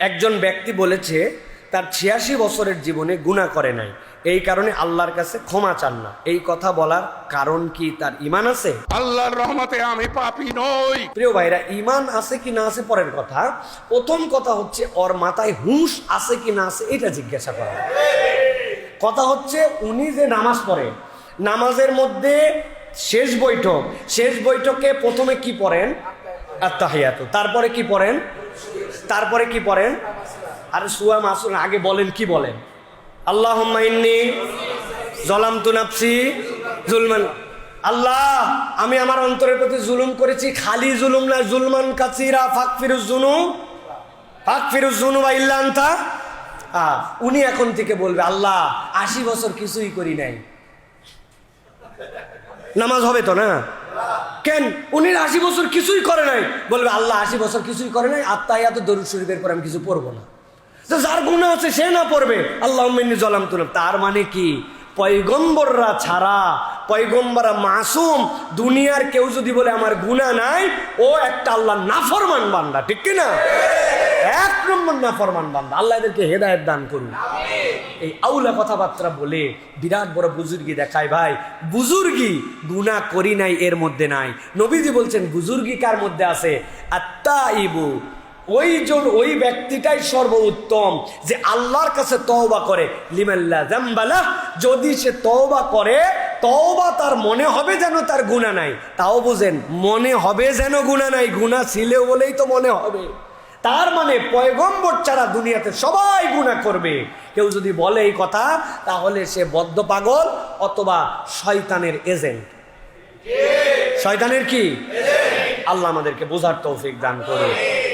একজন ব্যক্তি বলেছে তার ছিয়াশি বছরের জীবনে গুণা করে নাই। এই কারণে আল্লাহর কাছে ক্ষমা চান না। এই কথা বলার কারণ কি তার ইমান আছে? আল্লাহর রহমতে আমি পাপি নই। প্রিয় ভাইরা ইমান আছে কি না আছে পরের কথা। প্রথম কথা হচ্ছে ওর মাথায় হুঁশ আছে কি না আছে এটা জিজ্ঞাসা করা। কথা হচ্ছে উনি যে নামাজ পড়ে নামাজের মধ্যে শেষ বৈঠক। শেষ বৈঠকে প্রথমে কি পড়েন? আত্মাহিয়াত তারপরে কি পড়েন? তারপরে কি পড়েন আর সুয়া মাসুন আগে বলেন কি বলেন আল্লাহ ইন্নি জলাম তু নাফসি জুলমান। আল্লাহ আমি আমার অন্তরের প্রতি জুলুম করেছি খালি জুলুম না জুলমান কাচিরা ফাক ফিরুজ জুনু ফাক ফিরুজ জুনু বা ইল্লা আনতা। আহ, উনি এখন থেকে বলবে আল্লাহ আশি বছর কিছুই করি নাই। নামাজ হবে তো না? কেন? উনি আশি বছর কিছুই করে নাই। বলবে, আল্লাহ আশি বছর কিছুই করে নাই, আর তাই এত দরুদ শরীফের পর আমি কিছু পড়ব না। তো যার গুণা আছে, সে না পড়বে। আল্লাহ জলাম তুলাম তার মানে কি? পয়গম্বররা ছাড়া, পয়গম্বরা মাসুম, দুনিয়ার কেউ যদি বলে, আমার গুণা নাই, ও একটা আল্লাহ নাফরমান বান্দা। ঠিক কি না এক নম্বর নাফরমান বান্দা। আল্লাহ এদেরকে হেদায়ত দান করুন এই আউলা কথাবার্তা বলে বিরাট বড় বুজুর্গি দেখায়, ভাই, বুজুর্গি গুণা করি নাই এর মধ্যে নাই। নবীজি বলছেন, বুজুর্গি কার মধ্যে আছে? আত্মা ইবু ওই জন, ওই ব্যক্তিটাই সর্বোত্তম যে আল্লাহর কাছে তওবা করে। লিমাল্লা জাম্বালা যদি সে তওবা করে, তওবা তার মনে হবে যেন তার গুণা নাই। তাও বুঝেন, মনে হবে যেন গুণা নাই। গুণা ছিল বলেই তো মনে হবে। তার মানে পয়গম্বর ছাড়া দুনিয়াতে সবাই গুণা করবে। কেউ যদি বলে এই কথা, তাহলে সে বদ্ধ পাগল অথবা শয়তানের এজেন্ট। শয়তানের কি? আল্লাহ আমাদেরকে বোঝার তৌফিক দান করুন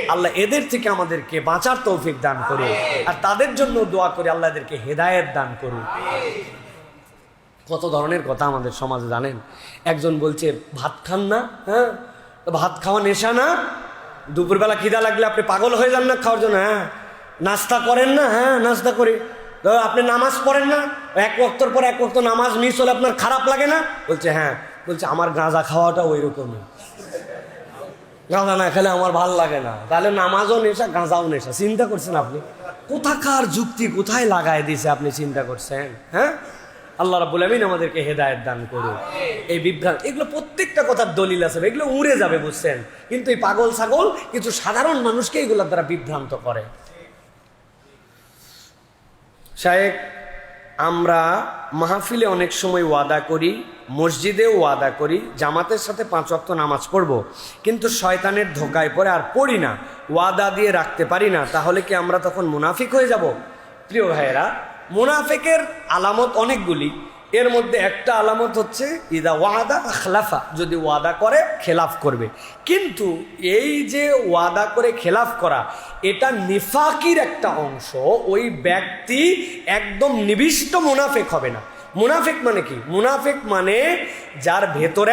আল্লাহ এদের থেকে আমাদেরকে বাঁচার তৌফিক দান করুন আর তাদের জন্য দোয়া করে আল্লাহ এদেরকে হেদায়েত দান করুন কত ধরনের কথা আমাদের সমাজে জানেন? একজন বলছে, ভাত খান না? হ্যাঁ? ভাত খাওয়া নেশা না? দুপুরবেলা খিদা লাগলে আপনি পাগল হয়ে যান না খাওয়ার জন্য হ্যাঁ? নাস্তা করেন না হ্যাঁ নাস্তা করি। আপনি নামাজ পড়েন না? এক বক্তর পর এক বক্ত নামাজ মিস হলে আপনার খারাপ লাগে না? বলছে হ্যাঁ। বলছে, আমার গাঁজা খাওয়াটা ওই রকমই গাঁজা না খেলে আমার ভালো লাগে না। তাহলে নামাজও নেশা, গাঁজাও নেশা। চিন্তা করছেন আপনি? কোথাকার যুক্তি, কোথায় লাগায় দিছে আপনি চিন্তা করছেন হ্যাঁ? আল্লাহ রাবুল আমিন আমাদেরকে হেদায়ত দান করুন এই বিভ্রান্ত এগুলো প্রত্যেকটা কথার দলিল আছে, এগুলো উড়ে যাবে, বুঝছেন? কিন্তু এই পাগল ছাগল কিছু সাধারণ মানুষকে এগুলোর দ্বারা বিভ্রান্ত করে। শায়েক, আমরা মাহফিলে অনেক সময় ওয়াদা করি, মসজিদেও ওয়াদা করি, জামাতের সাথে পাঁচ অক্ত নামাজ পড়ব, কিন্তু শয়তানের ধোকায় পড়ে আর পড়ি না, ওয়াদা দিয়ে রাখতে পারি না, তাহলে কি আমরা তখন মুনাফিক হয়ে যাব? প্রিয় ভাইয়েরা মুনাফিকের আলামত অনেকগুলি। এর মধ্যে একটা আলামত হচ্ছে, ইদা ওয়াদা খেলাফা যদি ওয়াদা করে, খেলাফ করবে। কিন্তু এই যে ওয়াদা করে খেলাফ করা, এটা নিফাকির একটা অংশ। ওই ব্যক্তি একদম নিবিষ্ট মুনাফেক হবে না। মুনাফেক মানে কি? মুনাফেক মানে যার ভেতর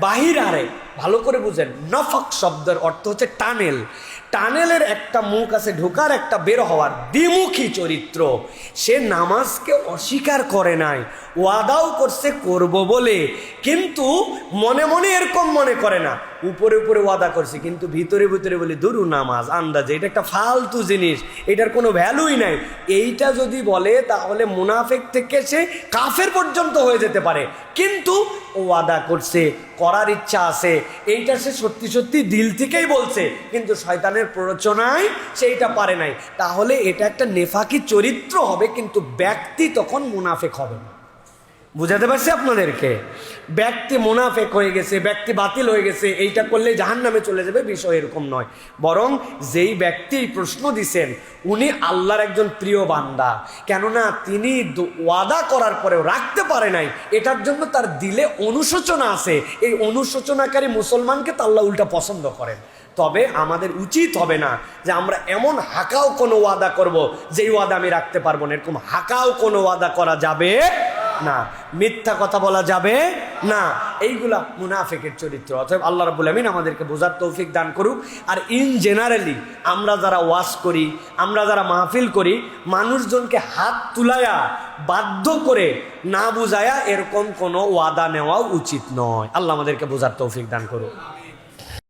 বাহির আরে, ভালো করে বুঝেন, নফক শব্দের অর্থ হচ্ছে টানেল। টানেলের একটা মুখ আছে, ঢোকার একটা বের হওয়ার দ্বিমুখী চরিত্র। সে নামাজকে অস্বীকার করে নাই, ওয়াদাও করছে, করব বলে। কিন্তু মনে মনে এরকম মনে করে না, উপরে উপরে ওয়াদা করছে, কিন্তু ভিতরে ভিতরে বলি, দুরু নামাজ, আন্দাজে, এটা একটা ফালতু জিনিস, এটার কোনো ভ্যালুই নাই। এইটা যদি বলে, তাহলে মুনাফেক থেকে সে কাফের পর্যন্ত হয়ে যেতে পারে। কিন্তু ওয়াদা করছে, করার ইচ্ছা আছে। এইটা সে সত্যি সত্যি দিল থেকেই বলছে, কিন্তু শয়তানের প্ররোচনায় সেইটা পারে নাই। তাহলে এটা একটা নেফাকি চরিত্র হবে, কিন্তু ব্যক্তি তখন মুনাফেক হবে না। বুঝাতে পারছি আপনাদেরকে? ব্যক্তি মুনাফেক হয়ে গেছে, ব্যক্তি বাতিল হয়ে গেছে, এইটা করলে জাহান নামে চলে যাবে, বিষয় এরকম নয়। বরং যেই ব্যক্তি প্রশ্ন দিছেন, উনি আল্লাহর একজন প্রিয় বান্দা। কেননা তিনি ওয়াদা করার পরেও রাখতে পারে নাই। এটার জন্য তার দিলে অনুশোচনা আছে। এই অনুশোচনাকারী মুসলমানকে তো আল্লাহ উল্টা পছন্দ করেন। তবে আমাদের উচিত হবে না যে আমরা এমন হাকাও কোনো ওয়াদা করব, যেই ওয়াদা আমি রাখতে পারব না। এরকম হাকাও কোনো ওয়াদা করা যাবে না। মিথ্যা কথা বলা যাবে না। এইগুলা মুনাফিকের চরিত্র। অথবা আল্লাহ রাবুল আমিন আমাদেরকে বোঝার তৌফিক দান করুক। আর ইন জেনারেলি আমরা যারা ওয়াশ করি, আমরা যারা মাহফিল করি, মানুষজনকে হাত তুলায়া, বাধ্য করে না বুঝায়া এরকম কোনো ওয়াদা নেওয়া উচিত নয়। আল্লাহ আমাদেরকে বোঝার তৌফিক দান করুক।